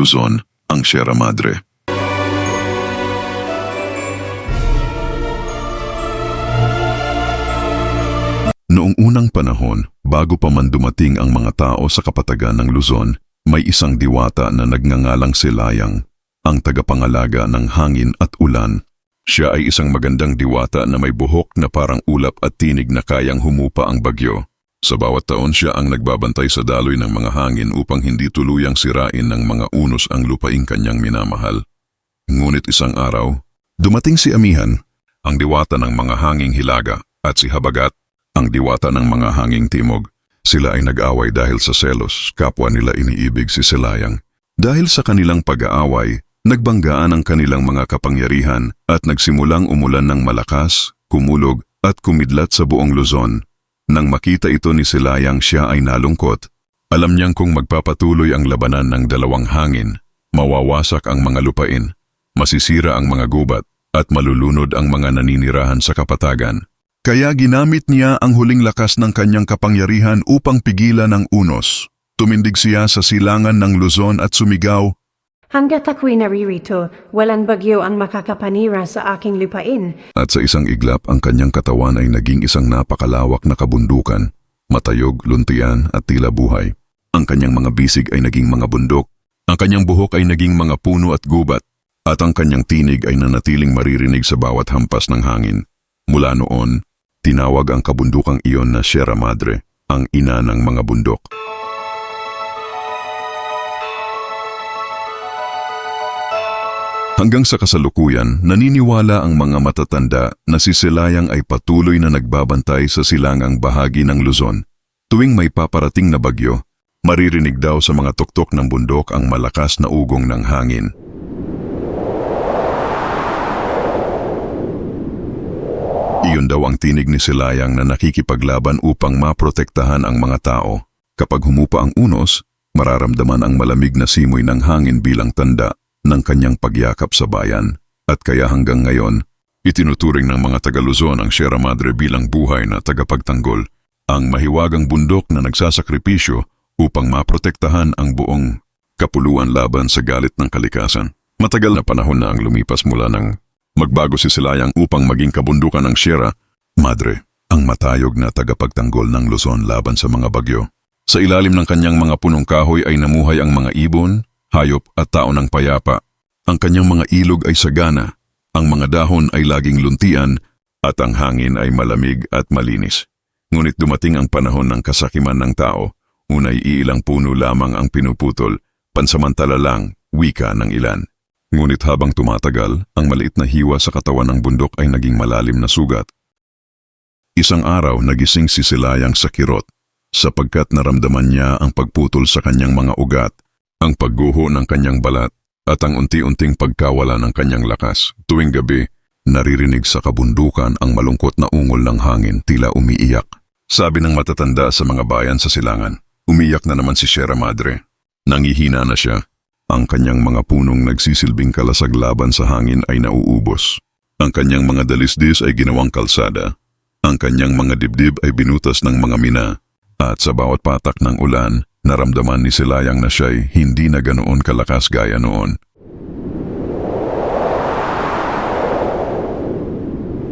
Luzon, ang Sierra Madre. Noong unang panahon, bago pa man dumating ang mga tao sa kapatagan ng Luzon, may isang diwata na nagngangalang Silayang, ang tagapangalaga ng hangin at ulan. Siya ay isang magandang diwata na may buhok na parang ulap at tinig na kayang humupa ang bagyo. Sa bawat taon siya ang nagbabantay sa daloy ng mga hangin upang hindi tuluyang sirain ng mga unos ang lupaing kanyang minamahal. Ngunit isang araw, dumating si Amihan, ang diwata ng mga hanging hilaga, at si Habagat, ang diwata ng mga hanging timog. Sila ay nag-away dahil sa selos, kapwa nila iniibig si Silayang. Dahil sa kanilang pag-aaway, nagbanggaan ang kanilang mga kapangyarihan at nagsimulang umulan ng malakas, kumulog at kumidlat sa buong Luzon. Nang makita ito ni Silayang siya ay nalungkot, alam niyang kung magpapatuloy ang labanan ng dalawang hangin, mawawasak ang mga lupain, masisira ang mga gubat, at malulunod ang mga naninirahan sa kapatagan. Kaya ginamit niya ang huling lakas ng kanyang kapangyarihan upang pigilan ang unos. Tumindig siya sa silangan ng Luzon at sumigaw, Hanggat ako'y naririto, walang bagyo ang makakapanira sa aking lupain. at sa isang iglap ang kanyang katawan ay naging isang napakalawak na kabundukan, matayog, luntian at tila buhay. Ang kanyang mga bisig ay naging mga bundok, ang kanyang buhok ay naging mga puno at gubat, at ang kanyang tinig ay nanatiling maririnig sa bawat hampas ng hangin. Mula noon, tinawag ang kabundukang iyon na Sierra Madre, ang ina ng mga bundok. Hanggang sa kasalukuyan, naniniwala ang mga matatanda na si Silayang ay patuloy na nagbabantay sa silangang bahagi ng Luzon. Tuwing may paparating na bagyo, maririnig daw sa mga tuktok ng bundok ang malakas na ugong ng hangin. Iyon daw ang tinig ni Silayang na nakikipaglaban upang maprotektahan ang mga tao. Kapag humupa ang unos, mararamdaman ang malamig na simoy ng hangin bilang tanda ng kanyang pagyakap sa bayan. At kaya hanggang ngayon, itinuturing ng mga taga Luzon ang Sierra Madre bilang buhay na tagapagtanggol, ang mahiwagang bundok na nagsasakripisyo upang maprotektahan ang buong kapuluan laban sa galit ng kalikasan. Matagal na panahon na ang lumipas mula ng magbago si Silayang upang maging kabundukan ng Sierra Madre, ang matayog na tagapagtanggol ng Luzon laban sa mga bagyo. Sa ilalim ng kanyang mga punong kahoy ay namuhay ang mga ibon, hayop at tao ng payapa. Ang kanyang mga ilog ay sagana, ang mga dahon ay laging luntian at ang hangin ay malamig at malinis. Ngunit dumating ang panahon ng kasakiman ng tao, unay iilang puno lamang ang pinuputol, pansamantala lang, wika ng ilan. Ngunit habang tumatagal, ang maliit na hiwa sa katawan ng bundok ay naging malalim na sugat. Isang araw nagising si Silayang sa kirot, sapagkat naramdaman niya ang pagputol sa kanyang mga ugat, ang pagguho ng kanyang balat, at ang unti-unting pagkawala ng kanyang lakas. Tuwing gabi, naririnig sa kabundukan ang malungkot na ungol ng hangin tila umiiyak. Sabi ng matatanda sa mga bayan sa silangan, umiyak na naman si Sierra Madre. Nangihina na siya. Ang kanyang mga punong nagsisilbing kalasag laban sa hangin ay nauubos. Ang kanyang mga dalisdis ay ginawang kalsada. Ang kanyang mga dibdib ay binutas ng mga mina. At sa bawat patak ng ulan, naramdaman ni Silayang na siya'y hindi na ganoon kalakas gaya noon.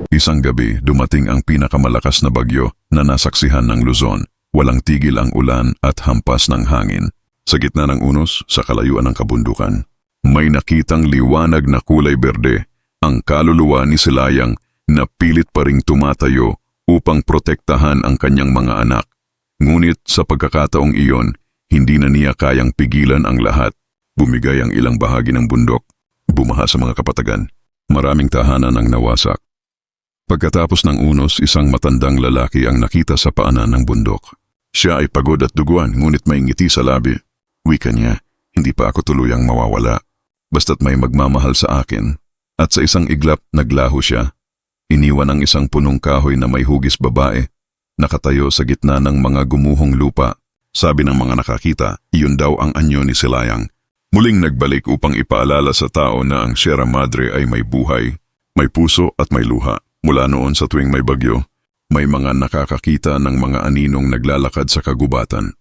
Isang gabi, dumating ang pinakamalakas na bagyo na nasaksihan ng Luzon. Walang tigil ang ulan at hampas ng hangin. Sa gitna ng unos, sa kalayuan ng kabundukan, may nakitang liwanag na kulay berde, ang kaluluwa ni Silayang na pilit pa ring tumatayo upang protektahan ang kanyang mga anak. Ngunit sa pagkakataong iyon, hindi na niya kayang pigilan ang lahat. Bumigay ang ilang bahagi ng bundok, bumaha sa mga kapatagan. Maraming tahanan ang nawasak. Pagkatapos ng unos, isang matandang lalaki ang nakita sa paanan ng bundok. Siya ay pagod at duguan ngunit may ngiti sa labi. Wika niya, hindi pa ako tuluyang mawawala. Basta't may magmamahal sa akin. At sa isang iglap, naglaho siya. Iniwan ang isang punong kahoy na may hugis babae. Nakatayo sa gitna ng mga gumuhong lupa. Sabi ng mga nakakita, iyon daw ang anyo ni Silayang. Muling nagbalik upang ipaalala sa tao na ang Sierra Madre ay may buhay, may puso at may luha. Mula noon sa tuwing may bagyo, may mga nakakakita ng mga aninong naglalakad sa kagubatan.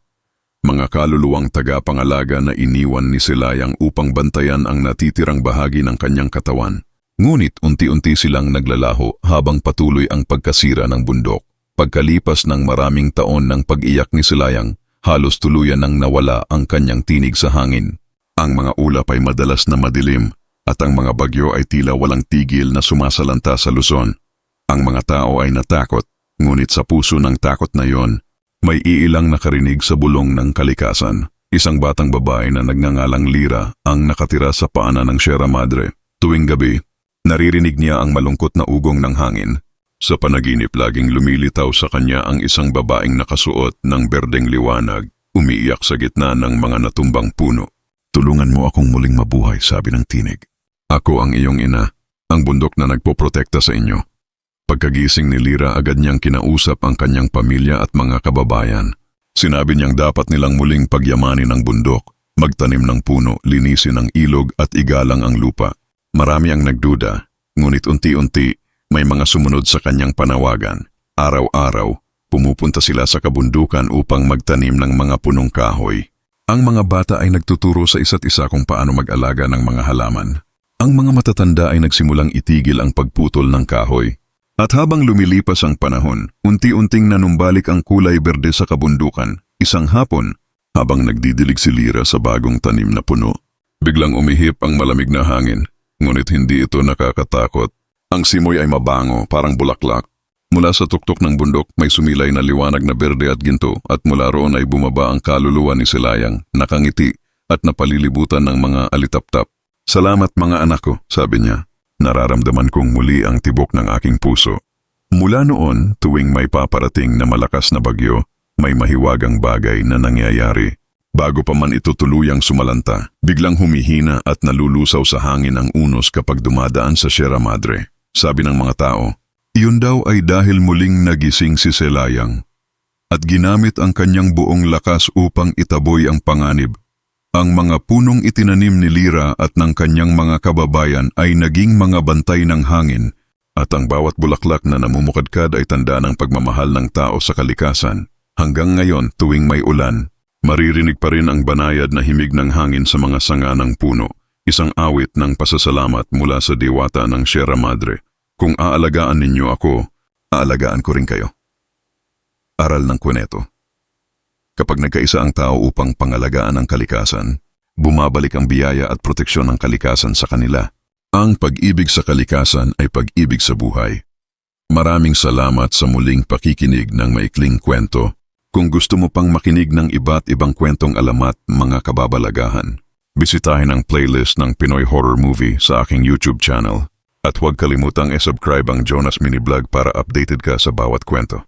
mga kaluluwang tagapangalaga na iniwan ni Silayang upang bantayan ang natitirang bahagi ng kanyang katawan. Ngunit unti-unti silang naglalaho habang patuloy ang pagkasira ng bundok. Pagkalipas ng maraming taon ng pag-iyak ni Silayang, halos tuluyan nang nawala ang kanyang tinig sa hangin. Ang mga ulap ay madalas na madilim at ang mga bagyo ay tila walang tigil na sumasalanta sa Luzon. Ang mga tao ay natakot, ngunit sa puso ng takot na yon, may iilang nakarinig sa bulong ng kalikasan. Isang batang babae na nagngangalang Lira ang nakatira sa paanan ng Sierra Madre. Tuwing gabi, naririnig niya ang malungkot na ugong ng hangin. Sa panaginip laging lumilitaw sa kanya ang isang babaeng nakasuot ng berdeng liwanag, umiiyak sa gitna ng mga natumbang puno. Tulungan mo akong muling mabuhay, sabi ng tinig. Ako ang iyong ina, ang bundok na nagpoprotekta sa inyo. Pagkagising ni Lira agad niyang kinausap ang kanyang pamilya at mga kababayan. Sinabi niyang dapat nilang muling pagyamanin ang bundok, magtanim ng puno, linisin ang ilog at igalang ang lupa. Marami ang nagduda, ngunit unti-unti may mga sumunod sa kanyang panawagan. Araw-araw, pumupunta sila sa kabundukan upang magtanim ng mga punong kahoy. Ang mga bata ay nagtuturo sa isa't isa kung paano mag-alaga ng mga halaman. Ang mga matatanda ay nagsimulang itigil ang pagputol ng kahoy. At habang lumilipas ang panahon, unti-unting nanumbalik ang kulay berde sa kabundukan. Isang hapon, habang nagdidilig si Lira sa bagong tanim na puno, biglang umihip ang malamig na hangin, ngunit hindi ito nakakatakot. Ang simoy ay mabango, parang bulaklak. Mula sa tuktok ng bundok may sumilay na liwanag na berde at ginto at mula roon ay bumaba ang kaluluwa ni Silayang, nakangiti at napalilibutan ng mga alitaptap. Salamat mga anak ko, sabi niya. Nararamdaman kong muli ang tibok ng aking puso. Mula noon, tuwing may paparating na malakas na bagyo, may mahiwagang bagay na nangyayari. Bago pa man ito tuluyang sumalanta, biglang humihina at nalulusaw sa hangin ang unos kapag dumadaan sa Sierra Madre. Sabi ng mga tao, iyon daw ay dahil muling nagising si Selayang at ginamit ang kanyang buong lakas upang itaboy ang panganib ang mga punong itinanim ni Lira at ng kanyang mga kababayan ay naging mga bantay ng hangin at ang bawat bulaklak na namumukadkad ay tanda ng pagmamahal ng tao sa kalikasan. Hanggang ngayon tuwing may ulan, maririnig pa rin ang banayad na himig ng hangin sa mga sanga ng puno, isang awit ng pasasalamat mula sa diwata ng Sierra Madre. Kung aalagaan ninyo ako, aalagaan ko rin kayo. Aral ng Kuneto Kapag nagkaisa ang tao upang pangalagaan ang kalikasan, bumabalik ang biyaya at proteksyon ng kalikasan sa kanila. Ang pag-ibig sa kalikasan ay pag-ibig sa buhay. Maraming salamat sa muling pakikinig ng maikling kwento. Kung gusto mo pang makinig ng iba't ibang kwentong alamat mga kababalagahan, bisitahin ang playlist ng Pinoy Horror Movie sa aking YouTube channel. At huwag kalimutang e-subscribe ang Jonas Mini Vlog para updated ka sa bawat kwento.